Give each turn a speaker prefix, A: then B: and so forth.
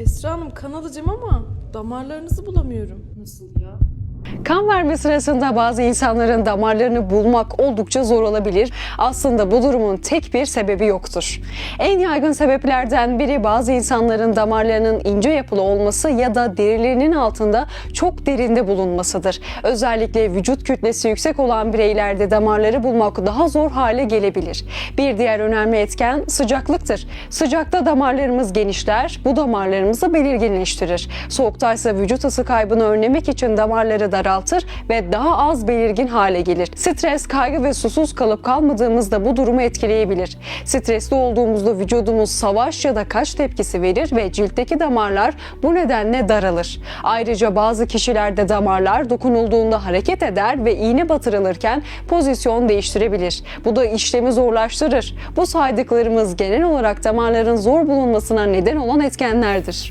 A: Esra Hanım kan alacağım ama damarlarınızı bulamıyorum.
B: Nasıl ya?
C: Kan verme sırasında bazı insanların damarlarını bulmak oldukça zor olabilir. Aslında bu durumun tek bir sebebi yoktur. En yaygın sebeplerden biri bazı insanların damarlarının ince yapılı olması ya da derilerinin altında çok derinde bulunmasıdır. Özellikle vücut kütlesi yüksek olan bireylerde damarları bulmak daha zor hale gelebilir. Bir diğer önemli etken sıcaklıktır. Sıcakta damarlarımız genişler, bu damarlarımızı belirginleştirir. Soğuktaysa vücut ısı kaybını önlemek için damarları daraltır ve daha az belirgin hale gelir. Stres, kaygı ve susuz kalıp kalmadığımızda bu durumu etkileyebilir. Stresli olduğumuzda vücudumuz savaş ya da kaç tepkisi verir ve ciltteki damarlar bu nedenle daralır. Ayrıca bazı kişilerde damarlar dokunulduğunda hareket eder ve iğne batırılırken pozisyon değiştirebilir. Bu da işlemi zorlaştırır. Bu saydıklarımız genel olarak damarların zor bulunmasına neden olan etkenlerdir.